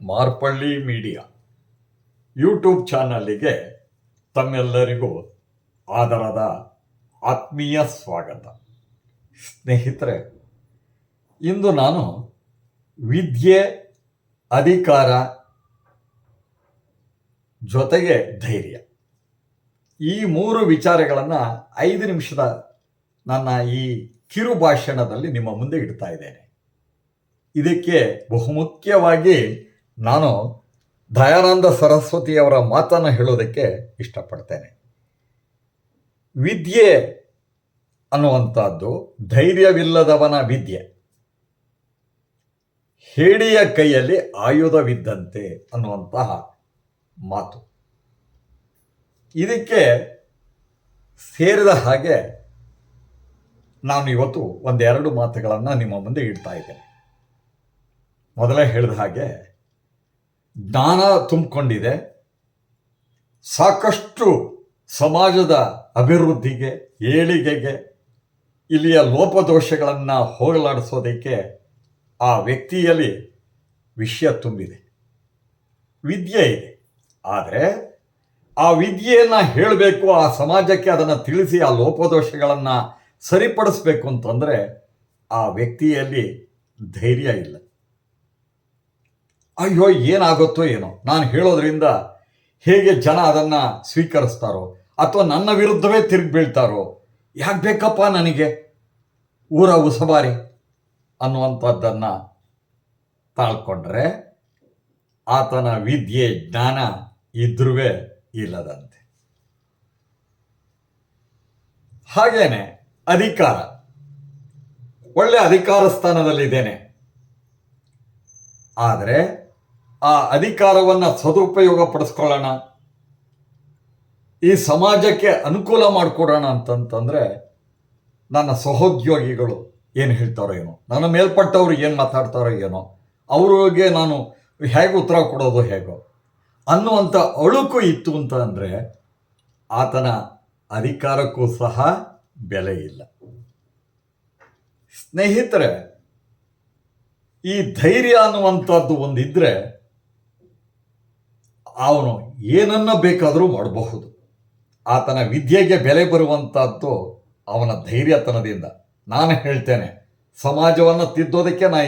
Marpalli media YouTube ಚಾನಲ್ಲಿಗೆ ತಮ್ಮೆಲ್ಲರಿಗೂ ಆದರದ ಆತ್ಮೀಯ ಸ್ವಾಗತ. ಸ್ನೇಹಿತರೆ, ಇಂದು ನಾನು ವಿದ್ಯೆ ಅಧಿಕಾರ ಜೊತೆಗೆ ಧೈರ್ಯ. ಈ ಮೂರು ವಿಚಾರಗಳನ್ನು ಐದು ನಿಮಿಷದ ನನ್ನ ಈ ಕಿರು ಭಾಷಣದಲ್ಲಿ ನಿಮ್ಮ ಮುಂದೆ ಇಡ್ತಾ ಇದ್ದೇನೆ. ಇದಕ್ಕೆ ಬಹುಮುಖ್ಯವಾಗಿ ನಾನು ದಯಾನಂದ ಸರಸ್ವತಿಯವರ ಮಾತನ್ನು ಹೇಳೋದಕ್ಕೆ ಇಷ್ಟಪಡ್ತೇನೆ. ವಿದ್ಯೆ ಅನ್ನುವಂಥದ್ದು ಧೈರ್ಯವಿಲ್ಲದವನ ವಿದ್ಯೆ. ಹೇಡಿಯ ಕೈಯಲ್ಲಿ ಆಯುಧವಿದ್ದಂತೆ ಅನ್ನುವಂತಹ ಮಾತು. ಇದಕ್ಕೆ ಸೇರಿದ ಹಾಗೆ ನಾನು ಇವತ್ತು ಒಂದೆರಡು ಮಾತುಗಳನ್ನು ನಿಮ್ಮ ಮುಂದೆ ಇಡ್ತಾ ಇದ್ದೇನೆ. ಮೊದಲೇ ಹೇಳಿದ ಹಾಗೆ ಜ್ಞಾನ ತುಂಬಿಕೊಂಡಿದೆ. ಸಾಕಷ್ಟು ಸಮಾಜದ ಅಭಿವೃದ್ಧಿಗೆ, ಏಳಿಗೆಗೆ, ಇಲ್ಲಿಯ ಲೋಪದೋಷಗಳನ್ನು ಹೋಗಲಾಡಿಸೋದಕ್ಕೆ ಆ ವ್ಯಕ್ತಿಯಲ್ಲಿ ವಿಷಯ ತುಂಬಿದೆ. ವಿದ್ಯೆ ಇದೆ. ಆದರೆ ಆ ವಿದ್ಯೆಯನ್ನು ಹೇಳಬೇಕು, ಆ ಸಮಾಜಕ್ಕೆ ಅದನ್ನು ತಿಳಿಸಿ, ಆ ಲೋಪದೋಷಗಳನ್ನು ಸರಿಪಡಿಸ್ಬೇಕು ಅಂತಂದರೆ ಆ ವ್ಯಕ್ತಿಯಲ್ಲಿ ಧೈರ್ಯ ಇಲ್ಲ. ಅಯ್ಯೋ, ಏನಾಗುತ್ತೋ ಏನೋ. ನಾನು ಹೇಳೋದ್ರಿಂದ ಹೇಗೆ ಜನ ಅದನ್ನು ಸ್ವೀಕರಿಸ್ತಾರೋ ಅಥವಾ ನನ್ನ ವಿರುದ್ಧವೇ ತಿರುಗಿ ಬೀಳ್ತಾರೋ, ಯಾಕೆ ಬೇಕಪ್ಪ ನನಗೆ? ಊರ ಉಸಬಾರಿ ಅನ್ನುವಂಥದ್ದನ್ನು ತಾಳ್ಕೊಂಡ್ರೆ ಆತನ ವಿದ್ಯೆ ಜ್ಞಾನ ಇದ್ರೂ ಇಲ್ಲದಂತೆ. ಹಾಗೇನೆ ಅಧಿಕಾರ. ಒಳ್ಳೆ ಅಧಿಕಾರ ಸ್ಥಾನದಲ್ಲಿದ್ದೇನೆ ಆದರೆ ಆ ಅಧಿಕಾರವನ್ನು ಸದುಪಯೋಗ ಪಡಿಸ್ಕೊಳ್ಳೋಣ. ಈ ಸಮಾಜಕ್ಕೆ ಅನುಕೂಲ ಮಾಡಿಕೊಡೋಣ ಅಂತಂತಂದರೆ ನನ್ನ ಸಹೋದ್ಯೋಗಿಗಳು ಏನು ಹೇಳ್ತಾರೋ ಏನೋ, ನನ್ನ ಮೇಲ್ಪಟ್ಟವರು ಏನು ಮಾತಾಡ್ತಾರೋ ಏನೋ ಅವ್ರಿಗೆ ನಾನು ಹೇಗೆ ಉತ್ತರ ಕೊಡೋದು ಹೇಗೋ ಅನ್ನುವಂಥ ಅಳುಕು ಇತ್ತು ಅಂತ ಅಂದರೆ ಆತನ ಅಧಿಕಾರಕ್ಕೂ ಸಹ ಬೆಲೆ ಇಲ್ಲ. ಸ್ನೇಹಿತರೆ, ಈ ಧೈರ್ಯ ಅನ್ನುವಂಥದ್ದು ಒಂದಿದ್ರೆ ಅವನು ಏನನ್ನ ಬೇಕಾದರೂ ಮಾಡಬಹುದು. ಆತನ ವಿದ್ಯೆಗೆ ಬೆಲೆ ಬರುವಂಥದ್ದು ಅವನ ಧೈರ್ಯತನದಿಂದ. ನಾನು ಹೇಳ್ತೇನೆ, ಸಮಾಜವನ್ನು ತಿದ್ದೋದಕ್ಕೆ ನಾ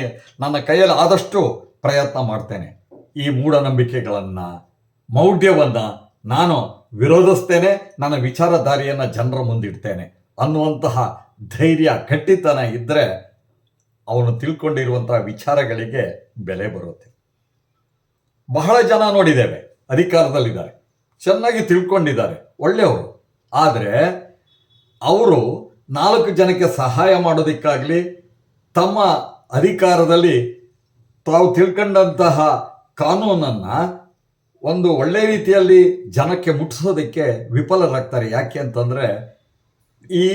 ನನ್ನ ಕೈಯಲ್ಲಿ ಆದಷ್ಟು ಪ್ರಯತ್ನ ಮಾಡ್ತೇನೆ. ಈ ಮೂಢನಂಬಿಕೆಗಳನ್ನು, ಮೌಢ್ಯವನ್ನು ನಾನು ವಿರೋಧಿಸ್ತೇನೆ, ನನ್ನ ವಿಚಾರಧಾರಿಯನ್ನು ಜನರ ಮುಂದಿಡ್ತೇನೆ ಅನ್ನುವಂತಹ ಧೈರ್ಯ ಕಟ್ಟಿತನ ಇದ್ದರೆ ಅವನು ತಿಳ್ಕೊಂಡಿರುವಂತಹ ವಿಚಾರಗಳಿಗೆ ಬೆಲೆ ಬರುತ್ತೆ. ಬಹಳ ಜನ ನೋಡಿದ್ದೇವೆ ಅಧಿಕಾರದಲ್ಲಿದ್ದಾರೆ. ಚೆನ್ನಾಗಿ ತಿಳ್ಕೊಂಡಿದ್ದಾರೆ. ಒಳ್ಳೆಯವರು. ಆದರೆ ಅವರು ನಾಲ್ಕು ಜನಕ್ಕೆ ಸಹಾಯ ಮಾಡೋದಕ್ಕಾಗಲಿ ತಮ್ಮ ಅಧಿಕಾರದಲ್ಲಿ ತಾವು ತಿಳ್ಕೊಂಡಂತಹ ಕಾನೂನನ್ನು ಒಂದು ಒಳ್ಳೆ ರೀತಿಯಲ್ಲಿ ಜನಕ್ಕೆ ಮುಟ್ಟಿಸೋದಕ್ಕೆ ವಿಫಲರಾಗ್ತಾರೆ. ಯಾಕೆ ಅಂತಂದರೆ ಈ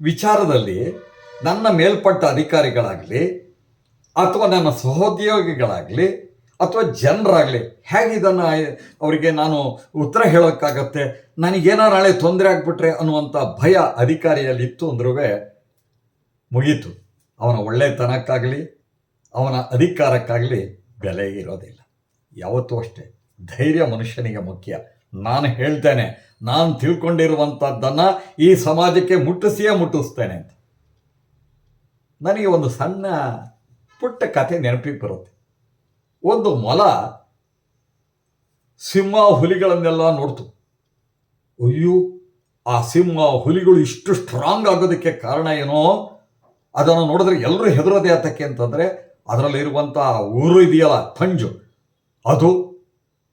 ವಿಚಾರದಲ್ಲಿ ನನ್ನ ಮೇಲ್ಪಟ್ಟ ಅಧಿಕಾರಿಗಳಾಗಲಿ ಅಥವಾ ನನ್ನ ಸಹೋದ್ಯೋಗಿಗಳಾಗಲಿ ಅಥವಾ ಜನರಾಗಲಿ ಹೇಗೆ ಇದನ್ನು ಅವರಿಗೆ ನಾನು ಉತ್ತರ ಹೇಳೋಕ್ಕಾಗತ್ತೆ? ನನಗೇನೋ ನಾಳೆ ತೊಂದರೆ ಆಗಿಬಿಟ್ರೆ ಅನ್ನುವಂಥ ಭಯ ಅಧಿಕಾರಿಯಲ್ಲಿ ಇತ್ತು ಅಂದ್ರೂ ಮುಗೀತು. ಅವನ ಒಳ್ಳೆತನಕ್ಕಾಗಲಿ, ಅವನ ಅಧಿಕಾರಕ್ಕಾಗಲಿ ಬೆಲೆ ಇರೋದಿಲ್ಲ. ಯಾವತ್ತೂ ಅಷ್ಟೇ. ಧೈರ್ಯ ಮನುಷ್ಯನಿಗೆ ಮುಖ್ಯ. ನಾನು ಹೇಳ್ತೇನೆ, ನಾನು ತಿಳ್ಕೊಂಡಿರುವಂಥದ್ದನ್ನು ಈ ಸಮಾಜಕ್ಕೆ ಮುಟ್ಟಿಸಿಯೇ ಮುಟ್ಟಿಸ್ತೇನೆ ಅಂತ. ನನಗೆ ಒಂದು ಸಣ್ಣ ಪುಟ್ಟ ಕಥೆ ನೆನಪಿಗೆ ಬರುತ್ತೆ. ಒಂದು ಮೊಲ ಸಿಂಹ ಹುಲಿಗಳನ್ನೆಲ್ಲ ನೋಡ್ತು. ಅಯ್ಯೋ, ಆ ಸಿಂಹ ಹುಲಿಗಳು ಇಷ್ಟು ಸ್ಟ್ರಾಂಗ್ ಆಗೋದಕ್ಕೆ ಕಾರಣ ಏನೋ? ಅದನ್ನು ನೋಡಿದ್ರೆ ಎಲ್ಲರೂ ಹೆದರೋದೇ ಆತಕ್ಕೆ ಅಂತಂದರೆ ಅದರಲ್ಲಿರುವಂಥ ಊರು ಇದೆಯಲ್ಲ ಪಂಜು ಅದು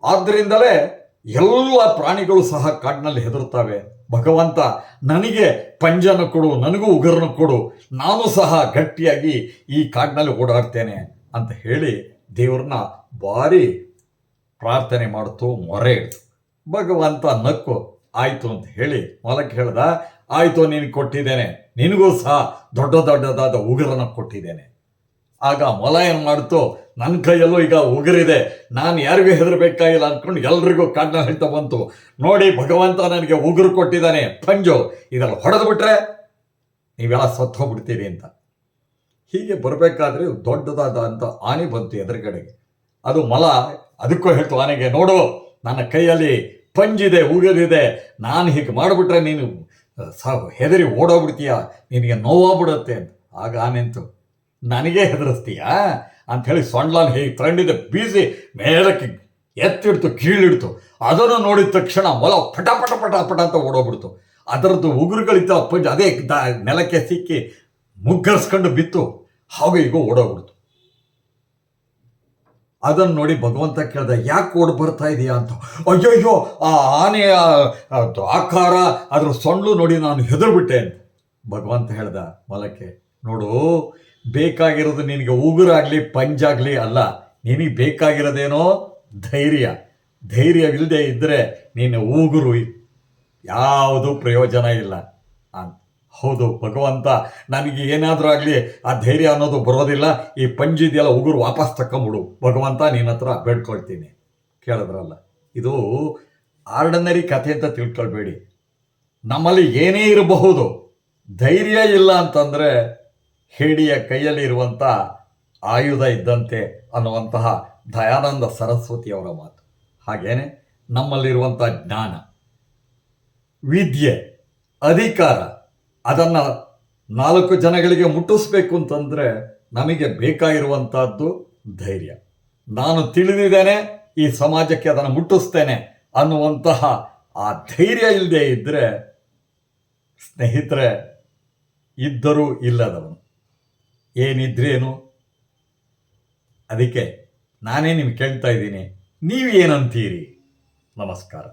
ಆದ್ದರಿಂದಲೇ ಎಲ್ಲ ಪ್ರಾಣಿಗಳು ಸಹ ಕಾಡಿನಲ್ಲಿ ಹೆದರುತ್ತವೆ. ಭಗವಂತ, ನನಗೆ ಪಂಜನ ಕೊಡು, ನನಗೂ ಉಗುರನ್ನು ಕೊಡು, ನಾನು ಸಹ ಗಟ್ಟಿಯಾಗಿ ಈ ಕಾಡಿನಲ್ಲಿ ಓಡಾಡ್ತೇನೆ ಅಂತ ಹೇಳಿ ದೇವ್ರನ್ನ ಭಾರಿ ಪ್ರಾರ್ಥನೆ ಮಾಡ್ತು, ಮೊರೆ ಇಡ್ತು ಭಗವಂತ ನಕ್ಕು, ಆಯಿತು ಅಂತ ಹೇಳಿ ಮೊಲಕ್ಕೆ ಹೇಳ್ದ, ಆಯಿತು, ನೀನು ಕೊಟ್ಟಿದ್ದೇನೆ. ನಿನಗೂ ಸಹ ದೊಡ್ಡ ದೊಡ್ಡದಾದ ಉಗುರನ್ನು ಕೊಟ್ಟಿದ್ದೇನೆ. ಆಗ ಮೊಲ ಏನು ಮಾಡ್ತು ನನ್ನ ಕೈಯಲ್ಲೂ ಈಗ ಉಗುರಿದೆ. ನಾನು ಯಾರಿಗೂ ಹೆದರಬೇಕಾಗಿಲ್ಲ ಅಂದ್ಕೊಂಡು ಎಲ್ರಿಗೂ ಕಣ್ಣ ಹೇಳ್ತಾ ಬಂತು. ನೋಡಿ, ಭಗವಂತ ನನಗೆ ಉಗುರು ಕೊಟ್ಟಿದ್ದಾನೆ. ಪಂಜು ಇದರಲ್ಲಿ ಹೊಡೆದು ಬಿಟ್ರೆ ನೀವೆಲ್ಲ ಸತ್ತು ಹೋಗ್ಬಿಡ್ತೀರಿ ಅಂತ. ಹೀಗೆ ಬರಬೇಕಾದ್ರೆ ದೊಡ್ಡದಾದಂಥ ಅಂತ ಆನೆ ಬಂತು ಎದುರುಗಡೆಗೆ. ಅದು ಮಲ, ಅದಕ್ಕೂ ಹೇಳ್ತು ಆನೆಗೆ, ನೋಡು, ನನ್ನ ಕೈಯಲ್ಲಿ ಪಂಜಿದೆ ಉಗದಿದೆ ನಾನು ಹೀಗೆ ಮಾಡಿಬಿಟ್ರೆ ನೀನು ಸ, ಹೆದರಿ ಓಡೋಗ್ಬಿಡ್ತೀಯ? ನಿನಗೆ ನೋವಾಗ್ಬಿಡುತ್ತೆ ಅಂತ. ಆಗ ಆನೆಂತು ನನಗೆ ಹೆದರಿಸ್ತೀಯಾ? ಅಂಥೇಳಿ ಸೊಂಡ್ಲಾನ್ ಹೇಗೆ ತಗೊಂಡಿದ್ದೆ, ಬೀಸಿ ಮೇಲಕ್ಕೆ ಎತ್ತಿಡ್ತು, ಕೀಳಿಡ್ತು. ಅದನ್ನು ನೋಡಿದ ತಕ್ಷಣ ಮೊಲ ಪಟ ಪಟ ಪಟ ಪಟ ಅಂತ ಓಡೋಗ್ಬಿಡ್ತು. ಅದರದ್ದು ಉಗುರುಗಳಿತ್ತು ಪಂಜ, ಅದೇ ದ, ನೆಲಕ್ಕೆ ಸಿಕ್ಕಿ ಮುಗ್ಗರ್ಸ್ಕೊಂಡು ಬಿತ್ತು. ಹಾಗೆ ಈಗ ಓಡೋಗ್ಬಿಡ್ತು. ಅದನ್ನು ನೋಡಿ ಭಗವಂತ ಕೇಳ್ದ, ಯಾಕೆ ಓಡ್ ಬರ್ತಾ ಇದೆಯಾ? ಅಂತ. ಅಯ್ಯಯ್ಯೋ, ಆ ಆನೆಯ ಆಕಾರ, ಅದ್ರ ಸೊಂಡ್ಲು ನೋಡಿ ನಾನು ಹೆದರ್ಬಿಟ್ಟೆ. ಅಂತ. ಭಗವಂತ ಹೇಳ್ದ, ಮೊಲಕ್ಕೆ, ನೋಡು, ಬೇಕಾಗಿರೋದು ನಿನಗೆ ಉಗುರಾಗಲಿ, ಪಂಜಾಗಲಿ ಅಲ್ಲ. ನಿನಗೆ ಬೇಕಾಗಿರೋದೇನೋ ಧೈರ್ಯ. ಧೈರ್ಯವಿಲ್ಲದೆ ಇದ್ದರೆ ನೀನು ಉಗುರು ಯಾವುದು ಪ್ರಯೋಜನ ಇಲ್ಲ. ಅಂತ. ಹೌದು, ಭಗವಂತ ನನಗೆ ಏನಾದರೂ ಆಗಲಿ, ಆ ಧೈರ್ಯ ಅನ್ನೋದು ಬರೋದಿಲ್ಲ. ಈ ಪಂಜಿದೆಲ್ಲ ಉಗುರು ವಾಪಸ್ ತಕ್ಕಂಬಿಡು. ಭಗವಂತ ನಿನ್ನ ಹತ್ರ ಬೇಡ್ಕೊಳ್ತೀನಿ. ಕೇಳಿದ್ರಲ್ಲ. ಇದು ಆರ್ಡನರಿ ಕಥೆ ಅಂತ ತಿಳ್ಕೊಳ್ಬೇಡಿ. ನಮ್ಮಲ್ಲಿ ಏನೇ ಇರಬಹುದು, ಧೈರ್ಯ ಇಲ್ಲ ಅಂತಂದರೆ ಹೇಡಿಯ ಕೈಯಲ್ಲಿ ಇರುವಂಥ ಆಯುಧ ಇದ್ದಂತೆ ಅನ್ನುವಂತಹ ದಯಾನಂದ ಸರಸ್ವತಿಯವರ ಮಾತು. ಹಾಗೇನೆ ನಮ್ಮಲ್ಲಿರುವಂಥ ಜ್ಞಾನ, ವಿದ್ಯೆ, ಅಧಿಕಾರ ಅದನ್ನು ನಾಲ್ಕು ಜನಗಳಿಗೆ ಮುಟ್ಟಿಸ್ಬೇಕು ಅಂತಂದರೆ ನಮಗೆ ಬೇಕಾಗಿರುವಂಥದ್ದು ಧೈರ್ಯ. ನಾನು ತಿಳಿದಿದ್ದೇನೆ, ಈ ಸಮಾಜಕ್ಕೆ ಅದನ್ನು ಮುಟ್ಟಿಸ್ತೇನೆ ಅನ್ನುವಂತಹ ಆ ಧೈರ್ಯ ಇಲ್ಲದೆ ಇದ್ದರೆ ಸ್ನೇಹಿತರೆ, ಇದ್ದರೂ ಇಲ್ಲದವನು. ಏನಿದ್ರೇನು ಅದಕ್ಕೆ ನಾನೇ ನಿಮ್ಗೆ ಕೇಳ್ತಾ ಇದ್ದೀನಿ. ನೀವು ಏನಂತೀರಿ? ನಮಸ್ಕಾರ.